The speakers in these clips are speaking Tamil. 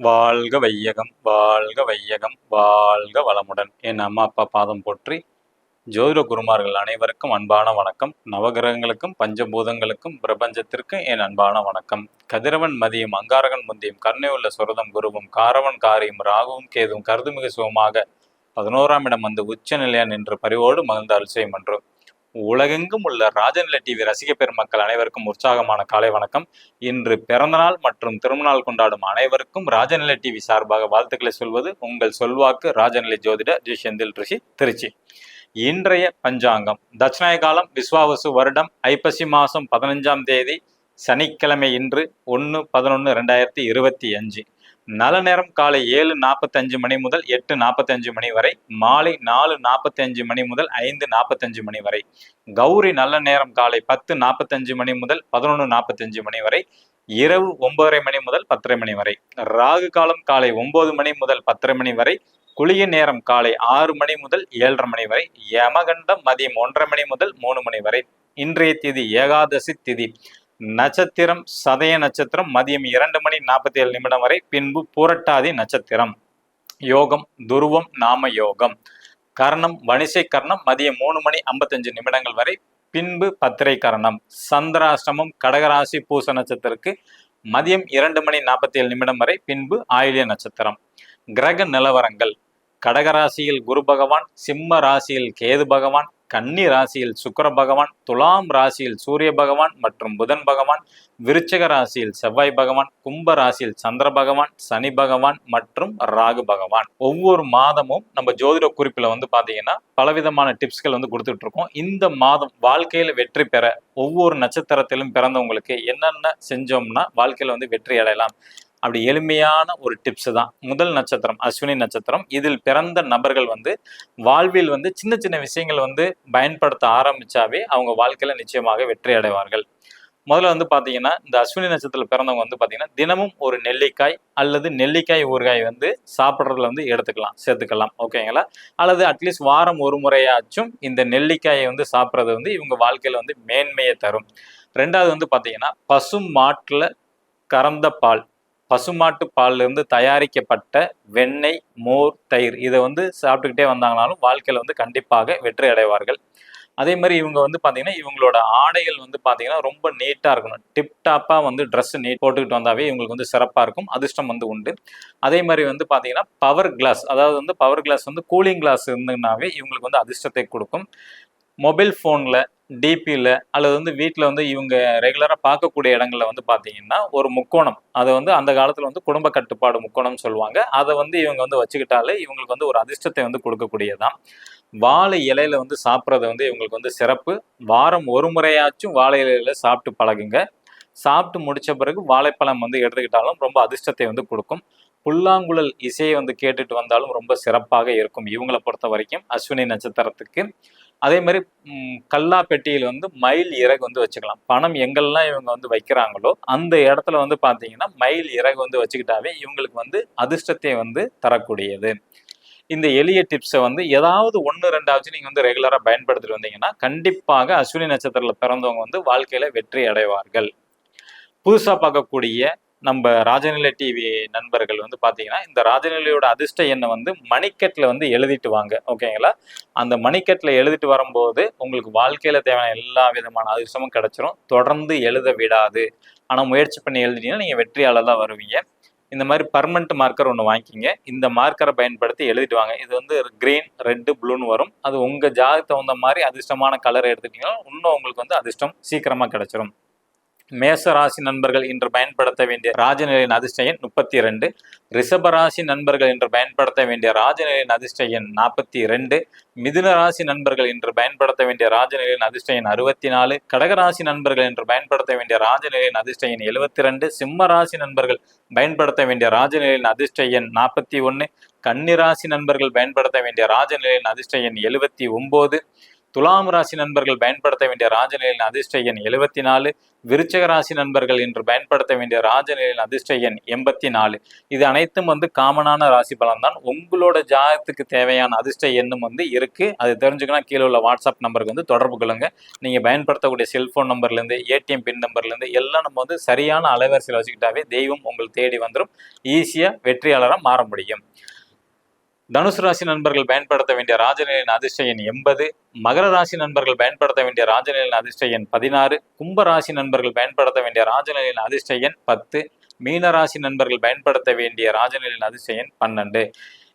வாழ்க வையகம் வாழ்க வையகம் வாழ்க வளமுடன். என் அம்மா அப்பா பாதம் போற்றி ஜோதிட குருமார்கள் அனைவருக்கும் அன்பான வணக்கம். நவகிரகங்களுக்கும் பஞ்சபூதங்களுக்கும் பிரபஞ்சத்திற்கும் என் அன்பான வணக்கம். கதிரவன் மதியம் அங்காரகன் முந்தியும் உள்ள சுரதம் குருவும் காரவன் காரியும் ராகுவும் கேதுவும் கருதுமிகு சுகமாக பதினோராம் இடம் வந்து உச்ச நிலையா நின்று பரிவோடு மகிழ்ந்த அல்செய்யும் என்றும் உலகெங்கும் உள்ள ராஜநிலை டிவி ரசிக பெருமக்கள் அனைவருக்கும் உற்சாகமான காலை வணக்கம். இன்று பிறந்தநாள் மற்றும் திருமணநாள் கொண்டாடும் அனைவருக்கும் ராஜநிலை டிவி சார்பாக வாழ்த்துக்களை சொல்வது உங்கள் சொல்வாக்கு ராஜநிலை ஜோதிட ஜி செந்தில் ரிஷி திருச்சி. இன்றைய பஞ்சாங்கம் தட்சிணாய காலம் விஸ்வாவசு வருடம் ஐப்பசி மாதம் பதினஞ்சாம் தேதி சனிக்கிழமை இன்று ஒன்று பதினொன்று ரெண்டாயிரத்தி இருபத்தி அஞ்சு. நல்ல நேரம் காலை ஏழு நாற்பத்தஞ்சு மணி முதல் எட்டு நாற்பத்தஞ்சு மணி வரை மாலை நாலு நாற்பத்தஞ்சு மணி முதல் ஐந்து நாற்பத்தஞ்சு மணி வரை கௌரி நல்ல நேரம் காலை பத்து நாற்பத்தஞ்சு மணி முதல் பதினொன்று நாற்பத்தஞ்சு மணி வரை இரவு ஒன்பதரை மணி முதல் பத்தரை மணி வரை ராகு காலம் காலை ஒன்பது மணி முதல் பத்தரை மணி வரை குளிய நேரம் காலை ஆறு மணி முதல் ஏழரை மணி வரை யமகண்டம் மதியம் ஒன்றரை மணி முதல் மூணு மணி வரை இன்றைய திதி ஏகாதசி திதி. நட்சத்திரம் சதய நட்சத்திரம் மதியம் இரண்டு மணி நாற்பத்தி ஏழு நிமிடம் வரை பின்பு புரட்டாதி நட்சத்திரம். யோகம் துருவம் நாம யோகம். கர்ணம் வணிசை கர்ணம் மதியம் மூணு மணி ஐம்பத்தஞ்சு நிமிடங்கள் வரை பின்பு பத்திரை கரணம். சந்திராஷ்டமம் கடகராசி பூச நட்சத்திரக்கு மதியம் இரண்டு மணி நாற்பத்தி ஏழு நிமிடம் வரை பின்பு ஆயுள்ய நட்சத்திரம். கிரக நிலவரங்கள். கடகராசியில் குரு பகவான் சிம்ம ராசியில் கேது பகவான் கன்னி ராசியில் சுக்கர பகவான் துலாம் ராசியில் சூரிய பகவான் மற்றும் புதன் பகவான் விருச்சக ராசியில் செவ்வாய் பகவான் கும்ப ராசியில் சந்திர பகவான் சனி பகவான் மற்றும் ராகு பகவான். ஒவ்வொரு மாதமும் நம்ம ஜோதிட குறிப்பில் வந்து பாத்தீங்கன்னா பலவிதமான டிப்ஸ்கள் வந்து கொடுத்துட்டு இருக்கோம் இந்த மாதம் வாழ்க்கையில வெற்றி பெற ஒவ்வொரு நட்சத்திரத்திலும் பிறந்தவங்களுக்கு என்னென்ன செஞ்சோம்னா வாழ்க்கையில வந்து வெற்றி அடையலாம். அப்படி எளிமையான ஒரு டிப்ஸ் தான். முதல் நட்சத்திரம் அஸ்வினி நட்சத்திரம். இதில் பிறந்த நபர்கள் வந்து வாழ்வில் வந்து சின்ன சின்ன விஷயங்கள் வந்து பயன்படுத்த ஆரம்பிச்சாவே அவங்க வாழ்க்கையில நிச்சயமாக வெற்றி அடைவார்கள். முதல்ல வந்து பார்த்தீங்கன்னா இந்த அஸ்வினி நட்சத்திரத்தில் பிறந்தவங்க வந்து பார்த்தீங்கன்னா தினமும் ஒரு நெல்லிக்காய் அல்லது நெல்லிக்காய் ஊறுகாய் வந்து சாப்பிட்றதுல வந்து எடுத்துக்கலாம் சேர்த்துக்கலாம். ஓகேங்களா அல்லது அட்லீஸ்ட் வாரம் ஒரு முறையாச்சும் இந்த நெல்லிக்காயை வந்து சாப்பிட்றது வந்து இவங்க வாழ்க்கையில் வந்து மேன்மையை தரும். ரெண்டாவது வந்து பார்த்தீங்கன்னா பசு மாட்டில் கறந்த பால். பசுமாட்டு பால்லிருந்து தயாரிக்கப்பட்ட வெண்ணெய் மோர் தயிர் இதை வந்து சாப்பிட்டுக்கிட்டே வந்தாங்கனாலும் வாழ்க்கையில் வந்து கண்டிப்பாக வெற்றி அடைவார்கள். அதே மாதிரி இவங்க வந்து பார்த்தீங்கன்னா இவங்களோட ஆடைகள் வந்து பார்த்தீங்கன்னா ரொம்ப நீட்டாக இருக்கணும். டிப்டாப்பாக வந்து ட்ரெஸ் நீட் போட்டுக்கிட்டு வந்தாவே இவங்களுக்கு வந்து சிறப்பாக இருக்கும். அதிர்ஷ்டம் வந்து உண்டு. அதே மாதிரி வந்து பார்த்தீங்கன்னா பவர் கிளாஸ் அதாவது வந்து பவர் கிளாஸ் வந்து கூலிங் கிளாஸ் இருந்ததுனாவே இவங்களுக்கு வந்து அதிர்ஷ்டத்தை கொடுக்கும். மொபைல் ஃபோனில் டிபியில் அல்லது வந்து வீட்டில் வந்து இவங்க ரெகுலராக பார்க்கக்கூடிய இடங்களில் வந்து பார்த்தீங்கன்னா ஒரு முக்கோணம். அதை வந்து அந்த காலத்தில் வந்து குடும்ப கட்டுப்பாடு முக்கோணம்னு சொல்லுவாங்க. அதை வந்து இவங்க வந்து வச்சுக்கிட்டாலே இவங்களுக்கு வந்து ஒரு அதிர்ஷ்டத்தை வந்து கொடுக்கக்கூடியதான் வாழை இலையில வந்து சாப்பிட்றது வந்து இவங்களுக்கு வந்து சிறப்பு. வாரம் ஒரு முறையாச்சும் வாழை இலையில சாப்பிட்டு பழகுங்க. சாப்பிட்டு முடித்த பிறகு வாழைப்பழம் வந்து எடுத்துக்கிட்டாலும் ரொம்ப அதிர்ஷ்டத்தை வந்து கொடுக்கும். புல்லாங்குழல் இசையை வந்து கேட்டுட்டு வந்தாலும் ரொம்ப சிறப்பாக இருக்கும் இவங்களை பொறுத்த வரைக்கும் அஸ்வினி நட்சத்திரத்துக்கு. அதே மாதிரி கல்லா பெட்டியில் வந்து மயில் இறகு வந்து வச்சுக்கலாம். பணம் எங்கெல்லாம் இவங்க வந்து வைக்கிறாங்களோ அந்த இடத்துல வந்து பார்த்தீங்கன்னா மயில் இறகு வந்து வச்சுக்கிட்டாவே இவங்களுக்கு வந்து அதிர்ஷ்டத்தை வந்து தரக்கூடியது. இந்த எளிய டிப்ஸை வந்து ஏதாவது ஒன்று ரெண்டாவது நீங்கள் வந்து ரெகுலராக பயன்படுத்திட்டு வந்தீங்கன்னா கண்டிப்பாக அஸ்வினி நட்சத்திரத்தில் பிறந்தவங்க வந்து வாழ்க்கையில் வெற்றி அடைவார்கள். புதுசாக பார்க்கக்கூடிய நம்ம ராஜநிலை டிவி நண்பர்கள் வந்து பார்த்தீங்கன்னா இந்த ராஜநிலையோட அதிர்ஷ்ட எண்ணை வந்து மணிக்கட்டில் வந்து எழுதிட்டு வாங்க ஓகேங்களா? அந்த மணிக்கட்டில் எழுதிட்டு வரும்போது உங்களுக்கு வாழ்க்கையில் தேவையான எல்லா விதமான அதிர்ஷ்டமும் கிடைச்சிரும். தொடர்ந்து எழுத விடாது. ஆனால் முயற்சி பண்ணி எழுதிட்டீங்கன்னா நீங்கள் வெற்றியாளர் தான் வருவீங்க. இந்த மாதிரி பர்மனண்ட் மார்க்கர் ஒன்று வாங்கிக்கிங்க. இந்த மார்க்கரை பயன்படுத்தி எழுதிட்டு வாங்க. இது வந்து கிரீன் ரெட்டு ப்ளூன்னு வரும். அது உங்கள் ஜாதகத்துக்கு தகுந்த மாதிரி அதிர்ஷ்டமான கலர் எடுத்துட்டீங்கன்னா இன்னும் உங்களுக்கு வந்து அதிர்ஷ்டம் சீக்கிரமாக கிடைச்சிரும். மேச ராசி நண்பர்கள் இன்று பயன்படுத்த வேண்டிய ராஜநிலையின் அதிர்ஷ்ட எண் முப்பத்தி ரெண்டு ரிஷபராசி நண்பர்கள் இன்று பயன்படுத்த வேண்டிய ராஜநிலையின் அதிர்ஷ்ட எண் நாற்பத்தி ரெண்டு மிதுன ராசி நண்பர்கள் இன்று பயன்படுத்த வேண்டிய ராஜநிலையின் அதிர்ஷ்ட எண் அறுபத்தி நாலு கடகராசி நண்பர்கள் இன்று பயன்படுத்த வேண்டிய ராஜநிலையின் அதிர்ஷ்ட எண் எழுபத்தி ரெண்டு சிம்ம ராசி நண்பர்கள் பயன்படுத்த வேண்டிய ராஜநிலையின் அதிர்ஷ்ட எண் நாற்பத்தி ஒன்று கன்னிராசி நண்பர்கள் பயன்படுத்த வேண்டிய ராஜநிலையின் அதிர்ஷ்ட எண் எழுபத்தி ஒன்பது துலாம் ராசி நண்பர்கள் பயன்படுத்த வேண்டிய ராஜநிலையின் அதிர்ஷ்ட எண் எழுபத்தி நாலு விருச்சக ராசி நண்பர்கள் இன்று பயன்படுத்த வேண்டிய ராஜநிலையின் அதிர்ஷ்ட எண் எண்பத்தி நாலு. இது அனைத்தும் வந்து காமனான ராசி பலன் தான் உங்களோட ஜாதகத்துக்கு தேவையான அதிர்ஷ்ட எண்ணும் வந்து இருக்கு. அது தெரிஞ்சுக்கணும் கீழே உள்ள வாட்ஸ்அப் நம்பருக்கு வந்து தொடர்பு கொள்ளுங்க. நீங்க பயன்படுத்தக்கூடிய செல்போன் நம்பர்லேருந்து ஏடிஎம் பின் நம்பர்லேருந்து எல்லாம் நம்ம வந்து சரியான அலைவரிசையில் வச்சுக்கிட்டாவே தெய்வம் உங்கள் தேடி வந்துடும் ஈஸியாக வெற்றியாளராக மாற முடியும். தனுசு ராசி நண்பர்கள் பயன்படுத்த வேண்டிய ராஜநிலையின் அதிர்ஷ்ட எண் எண்பது. மகர ராசி நண்பர்கள் பயன்படுத்த வேண்டிய ராஜநிலையின் அதிர்ஷ்ட எண் பதினாறு. கும்ப ராசி நண்பர்கள் பயன்படுத்த வேண்டிய ராஜநிலையின் அதிர்ஷ்ட எண் பத்து. மீன ராசி நண்பர்கள் பயன்படுத்த வேண்டிய ராஜநிலையின் அதிர்ஷ்ட எண் பன்னெண்டு.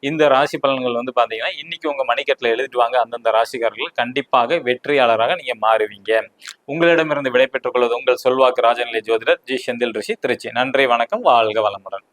இந்த ராசி பலன்கள் வந்து பாத்தீங்கன்னா இன்னைக்கு உங்க மணிக்கட்டில் எழுதிட்டு வாங்க. அந்தந்த ராசிக்காரர்கள் கண்டிப்பாக வெற்றியாளராக நீங்க மாறுவீங்க. உங்களிடமிருந்து விடைபெற்றுக் கொள்வது உங்கள் சொல்வாக்கு ராஜநிலை ஜோதிடர் ஜி செந்தில் ரிஷி திருச்சி. நன்றி வணக்கம். வாழ்க வளமுடன்.